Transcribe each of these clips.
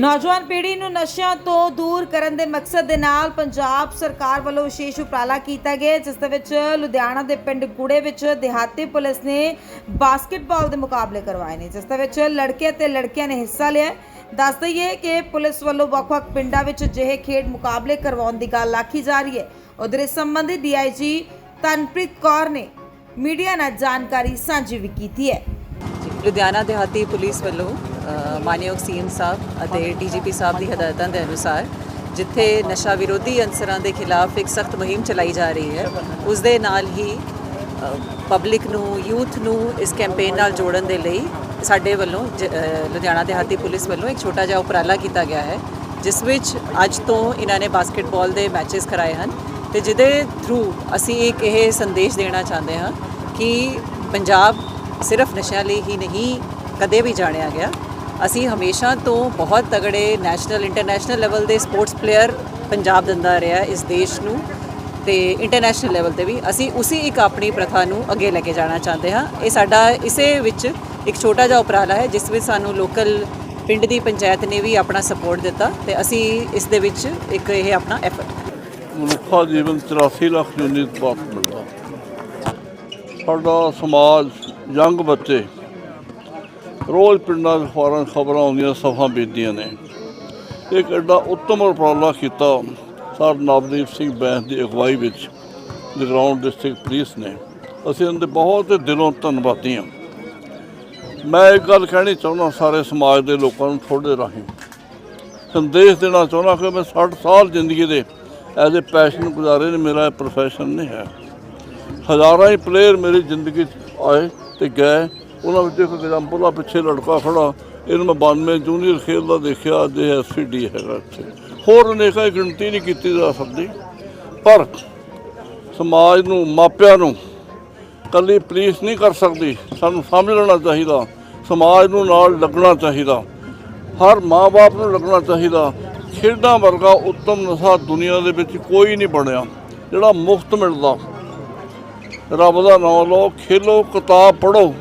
ਨੌਜਵਾਨ ਪੀੜ੍ਹੀ ਨੂੰ ਨਸ਼ਿਆਂ ਤੋਂ ਦੂਰ ਕਰਨ ਦੇ ਮਕਸਦ ਦੇ ਨਾਲ ਪੰਜਾਬ ਸਰਕਾਰ ਵੱਲੋਂ ਵਿਸ਼ੇਸ਼ ਉਪਰਾਲਾ ਕੀਤਾ ਗਿਆ ਜਿਸ ਦੇ ਵਿੱਚ ਲੁਧਿਆਣਾ ਦੇ ਪਿੰਡ ਗੁੜੇ ਵਿੱਚ ਦਿਹਾਤੀ ਪੁਲਿਸ ਨੇ ਬਾਸਕਟਬਾਲ ਦੇ ਮੁਕਾਬਲੇ ਕਰਵਾਏ ਨੇ, ਜਿਸ ਦੇ ਵਿੱਚ ਲੜਕੇ ਤੇ ਲੜਕੀਆਂ ਨੇ ਹਿੱਸਾ ਲਿਆ ਦੱਸ ਦਈਏ ਕਿ ਪੁਲਿਸ ਵੱਲੋਂ ਵੱਖ-ਵੱਖ ਪਿੰਡਾਂ ਵਿੱਚ ਅਜਿਹੇ ਖੇਡ ਮੁਕਾਬਲੇ ਕਰਵਾਉਣ ਦੀ ਗੱਲ ਆਖੀ ਜਾ ਰਹੀ ਹੈ। ਉਧਰ ਇਸ ਸੰਬੰਧੀ ਡੀਆਈਜੀ ਤਨਪ੍ਰੀਤ ਕੌਰ ਨੇ ਮੀਡੀਆ ਨਾਲ ਜਾਣਕਾਰੀ ਸਾਂਝੀ ਵੀ ਕੀਤੀ ਹੈ। ਲੁਧਿਆਣਾ ਦਿਹਾਤੀ ਪੁਲਿਸ ਵੱਲੋਂ ਮਾਨਯੋਗ ਸੀਐਮ ਸਾਹਿਬ ਅਤੇ ਡੀਜੀਪੀ ਸਾਹਿਬ ਦੀ ਹਦਾਇਤਾਂ ਦੇ ਅਨੁਸਾਰ ਜਿੱਥੇ ਨਸ਼ਾ ਵਿਰੋਧੀ ਅੰਸਰਾਂ ਦੇ ਖਿਲਾਫ ਇੱਕ ਸਖਤ ਮੁਹਿੰਮ ਚਲਾਈ ਜਾ ਰਹੀ ਹੈ, ਉਸ ਦੇ ਨਾਲ ਹੀ ਪਬਲਿਕ ਨੂੰ ਯੂਥ ਨੂੰ ਇਸ ਕੈਂਪੇਨ ਨਾਲ ਜੋੜਨ ਦੇ ਲਈ ਸਾਡੇ ਵੱਲੋਂ ਜ- ਲੁਧਿਆਣਾ ਦਿਹਾਤੀ ਪੁਲਿਸ ਵੱਲੋਂ ਇੱਕ ਛੋਟਾ ਜਿਹਾ ਉਪਰਾਲਾ ਕੀਤਾ ਗਿਆ ਹੈ, ਜਿਸ ਵਿੱਚ ਅੱਜ ਤੋਂ ਇਹਨਾਂ ਨੇ ਬਾਸਕਟਬਾਲ ਦੇ ਮੈਚਸ ਕਰਾਏ ਹਨ ਤੇ ਜਿਹਦੇ ਥਰੂ ਅਸੀਂ ਇੱਕ ਇਹ ਸੰਦੇਸ਼ ਦੇਣਾ ਚਾਹੁੰਦੇ ਹਾਂ ਕਿ ਪੰਜਾਬ ਸਿਰਫ ਨਸ਼ਿਆਂ ਲਈ ਹੀ ਨਹੀਂ, ਕਦੇ ਵੀ ਜਾਣਿਆ ਗਿਆ। ਅਸੀਂ ਹਮੇਸ਼ਾ ਤੋਂ ਬਹੁਤ ਤਗੜੇ ਨੈਸ਼ਨਲ ਇੰਟਰਨੈਸ਼ਨਲ ਲੈਵਲ ਦੇ ਸਪੋਰਟਸ ਪਲੇਅਰ ਪੰਜਾਬ ਦਿੰਦਾ ਰਿਹਾ ਇਸ ਦੇਸ਼ ਨੂੰ ਤੇ ਇੰਟਰਨੈਸ਼ਨਲ ਲੈਵਲ ਤੇ ਵੀ। ਅਸੀਂ ਉਸੇ ਇੱਕ ਆਪਣੀ ਪ੍ਰਥਾ ਨੂੰ ਅੱਗੇ ਲੈ ਕੇ ਜਾਣਾ ਚਾਹੁੰਦੇ ਹਾਂ। ਇਹ ਸਾਡਾ ਇਸੇ ਵਿੱਚ ਇੱਕ ਛੋਟਾ ਜਿਹਾ ਉਪਰਾਲਾ ਹੈ, ਜਿਸ ਵਿੱਚ ਸਾਨੂੰ ਲੋਕਲ ਪਿੰਡ ਦੀ ਪੰਚਾਇਤ ਨੇ ਵੀ ਆਪਣਾ ਸਪੋਰਟ ਦਿੱਤਾ ਤੇ ਅਸੀਂ ਇਸ ਦੇ ਵਿੱਚ ਇੱਕ ਇਹ ਆਪਣਾ ਐਫਰਟ ਮਨੁੱਖਾ ਜੀਵਨ 84 ਲੱਖ ਯੂਨਿਟ ਬਾਤ ਮਿਲਦਾ। ਸਾਡਾ ਸਮਾਜ, ਯੰਗ ਬੱਚੇ ਰੋਜ਼ ਪਿੰਡਾਂ 'ਚ ਫੌਰਨ ਖਬਰਾਂ ਆਉਂਦੀਆਂ, ਸਫਾਂ ਬੀਤਦੀਆਂ ਨੇ। ਇੱਕ ਐਡਾ ਉੱਤਮ ਉਪਰਾਲਾ ਕੀਤਾ ਸਰ ਨਵਦੀਪ ਸਿੰਘ ਬੈਂਸ ਦੀ ਅਗਵਾਈ ਵਿੱਚ, ਜਗਰਾਉਂ ਡਿਸਟ੍ਰਿਕਟ ਪੁਲਿਸ ਨੇ। ਅਸੀਂ ਉਹਨਾਂ ਦੇ ਬਹੁਤ ਦਿਲੋਂ ਧੰਨਵਾਦੀ ਹਾਂ। ਮੈਂ ਇੱਕ ਗੱਲ ਕਹਿਣੀ ਚਾਹੁੰਦਾ ਸਾਰੇ ਸਮਾਜ ਦੇ ਲੋਕਾਂ ਨੂੰ ਥੋੜੇ ਰਾਹੀਂ। ਸੰਦੇਸ਼ ਦੇਣਾ ਚਾਹੁੰਦਾ ਕਿ ਮੈਂ 60 ਸਾਲ ਜ਼ਿੰਦਗੀ ਦੇ ਐਜ਼ ਅ ਪੈਸ਼ਨ ਗੁਜ਼ਾਰੇ ਨੇ, ਮੇਰਾ ਪ੍ਰੋਫੈਸ਼ਨ ਨਹੀਂ ਹੈ। ਹਜ਼ਾਰਾਂ ਹੀ ਪਲੇਅਰ ਮੇਰੀ ਜ਼ਿੰਦਗੀ 'ਚ ਆਏ ਤੇ ਗਏ ਉਹਨਾਂ ਵਿੱਚ ਇੱਕ ਐਗਜ਼ਾਮਪਲ ਆ ਪਿੱਛੇ ਲੜਕਾ ਖੜਾ, ਇਹਨੂੰ ਮੈਂ 92 ਜੂਨੀਅਰ ਖੇਡਦਾ ਦੇਖਿਆ, ਅੱਜ ਇਹ ਐਸਪੀਡੀ ਹੈਗਾ ਇੱਥੇ। ਹੋਰ ਅਨੇਕਾਂ ਹੀ ਗਿਣਤੀ ਨਹੀਂ ਕੀਤੀ ਜਾ ਸਕਦੀ ਪਰ ਸਮਾਜ ਨੂੰ, ਮਾਪਿਆਂ ਨੂੰ ਕੱਲੀ ਪੁਲਿਸ ਨਹੀਂ ਕਰ ਸਕਦੀ, ਸਾਨੂੰ ਸਮਝ ਲੈਣਾ ਚਾਹੀਦਾ, ਸਮਾਜ ਨੂੰ ਨਾਲ ਲੱਗਣਾ ਚਾਹੀਦਾ, ਹਰ ਮਾਂ-ਬਾਪ ਨੂੰ ਲੱਗਣਾ ਚਾਹੀਦਾ, ਖੇਡਾਂ ਵਰਗਾ ਉੱਤਮ ਨਸ਼ਾ ਦੁਨੀਆ ਦੇ ਵਿੱਚ ਕੋਈ ਨਹੀਂ ਬਣਿਆ, ਜਿਹੜਾ ਮੁਫਤ ਮਿਲਦਾ। ਰੱਬ ਦਾ ਨਾਮ ਲਓ, ਖੇਲੋ, ਕਿਤਾਬ ਪੜ੍ਹੋ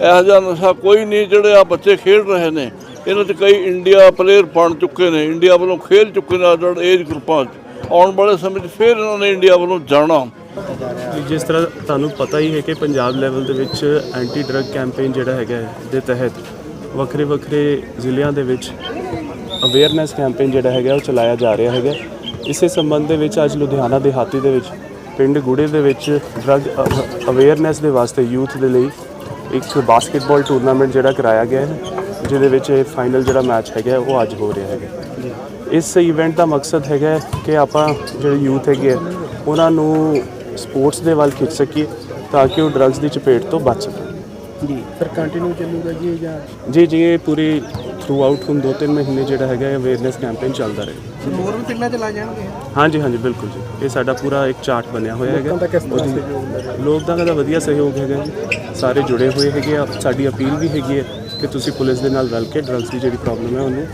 ਇਹੋ ਜਿਹਾ ਨਸ਼ਾ ਕੋਈ ਨਹੀਂ ਜਿਹੜੇ ਆ ਬੱਚੇ ਖੇਡ ਰਹੇ ਨੇ। ਇਹਨਾਂ 'ਚ ਕਈ ਇੰਡੀਆ ਪਲੇਅਰ ਬਣ ਚੁੱਕੇ ਨੇ। ਇੰਡੀਆ ਵੱਲੋਂ ਖੇਡ ਚੁੱਕੇ ਨੇ ਅੱਡ ਏਜ ਗਰੁੱਪਾਂ 'ਚ ਆਉਣ ਵਾਲੇ ਸਮੇਂ 'ਚ ਫਿਰ ਇਹਨਾਂ ਨੇ ਇੰਡੀਆ ਵੱਲੋਂ ਜਾਣਾ। ਜਿਸ ਤਰ੍ਹਾਂ ਤੁਹਾਨੂੰ ਪਤਾ ਹੀ ਹੈ ਕਿ ਪੰਜਾਬ ਲੈਵਲ ਦੇ ਵਿੱਚ ਐਂਟੀ ਡਰੱਗ ਕੈਂਪੇਨ ਜਿਹੜਾ ਹੈਗਾ ਦੇ ਤਹਿਤ ਵੱਖਰੇ ਵੱਖਰੇ ਜ਼ਿਲ੍ਹਿਆਂ ਦੇ ਵਿੱਚ ਅਵੇਅਰਨੈਸ ਕੈਂਪੇਨ ਜਿਹੜਾ ਹੈਗਾ, ਉਹ ਚਲਾਇਆ ਜਾ ਰਿਹਾ ਹੈਗਾ। ਇਸੇ ਸੰਬੰਧ ਦੇ ਵਿੱਚ ਅੱਜ ਲੁਧਿਆਣਾ ਦਿਹਾਤੀ ਦੇ ਵਿੱਚ, ਪਿੰਡ ਗੁੜੇ ਦੇ ਵਿੱਚ ਡਰੱਗ ਅਵੇਅਰਨੈਸ ਦੇ ਵਾਸਤੇ ਯੂਥ ਦੇ ਲਈ ਇੱਕ ਬਾਸਕਟਬਾਲ ਟੂਰਨਾਮੈਂਟ ਜਿਹੜਾ ਕਰਾਇਆ ਗਿਆ ਹੈ ਜਿਹਦੇ ਵਿੱਚ ਇਹ ਫਾਈਨਲ ਜਿਹੜਾ ਮੈਚ ਹੈਗਾ ਉਹ ਅੱਜ ਹੋ ਰਿਹਾ ਹੈਗਾ। ਇਸ ਇਵੈਂਟ ਦਾ ਮਕਸਦ ਹੈਗਾ ਕਿ ਆਪਾਂ ਜਿਹੜੇ ਯੂਥ ਹੈਗੇ ਉਹਨਾਂ ਨੂੰ ਸਪੋਰਟਸ ਦੇ ਵੱਲ ਖਿੱਚ ਸਕੀਏ ਤਾਂ ਕਿ ਉਹ ਡਰੱਗਸ ਦੀ ਚਪੇਟ ਤੋਂ ਬਚ ਸਕਣ। ਜੀ ਫਿਰ ਕੰਟੀਨਿਊ ਚੱਲੂਗਾ ਜੀ ਜਾਂ ਜੀ ਜੀ ਇਹ ਪੂਰੀ ਥਰੂ ਆਊਟ ਹੁਣ ਦੋ ਤਿੰਨ ਮਹੀਨੇ ਜਿਹੜਾ ਹੈਗਾ ਅਵੇਅਰਨੈਸ ਕੈਂਪੇਨ ਚੱਲਦਾ ਰਹੇ। ਹੋਰ ਵੀ ਪਿੰਡਾਂ ਚ ਲਾ ਜਾਣਗੇ? ਹਾਂਜੀ ਹਾਂਜੀ ਬਿਲਕੁਲ ਜੀ। ਇਹ ਸਾਡਾ ਪੂਰਾ ਇੱਕ ਚਾਰਟ ਬਣਿਆ ਹੋਇਆ ਹੈਗਾ। ਲੋਕਾਂ ਦਾ ਵਧੀਆ ਸਹਿਯੋਗ ਹੈਗਾ ਜੀ। ਸਾਰੇ ਜੁੜੇ ਹੋਏ ਹੈਗੇ ਆ। ਸਾਡੀ ਅਪੀਲ ਵੀ ਹੈਗੀ ਹੈ ਕਿ ਤੁਸੀਂ ਪੁਲਿਸ ਦੇ ਨਾਲ ਰਲ ਕੇ ਡਰੱਗਸ ਦੀ ਜਿਹੜੀ ਪ੍ਰੋਬਲਮ ਹੈ ਉਹਨੂੰ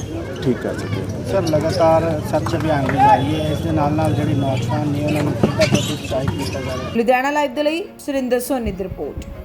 ਠੀਕ ਕਰ ਸਕੋ। ਸਰ ਲਗਾਤਾਰ ਸਰਚ ਅਭਿਆਨ ਵੀ ਜਾਰੀ ਹੈ। ਇਸ ਦੇ ਨਾਲ ਨਾਲ ਜਿਹੜੇ ਨੌਜਵਾਨ ਨੇ ਉਹਨਾਂ ਨੂੰ ਕਿੱਦਾਂ ਪ੍ਰਤੀ ਉਤਸ਼ਾਹਿਤ ਕੀਤਾ ਜਾ ਰਿਹਾ ਹੈ? ਲੁਧਿਆਣਾ ਲਾਈਵ ਦੇ ਲਈ ਸੁਰਿੰਦਰ ਸੋਨੀ ਦੀ ਰਿਪੋਰਟ।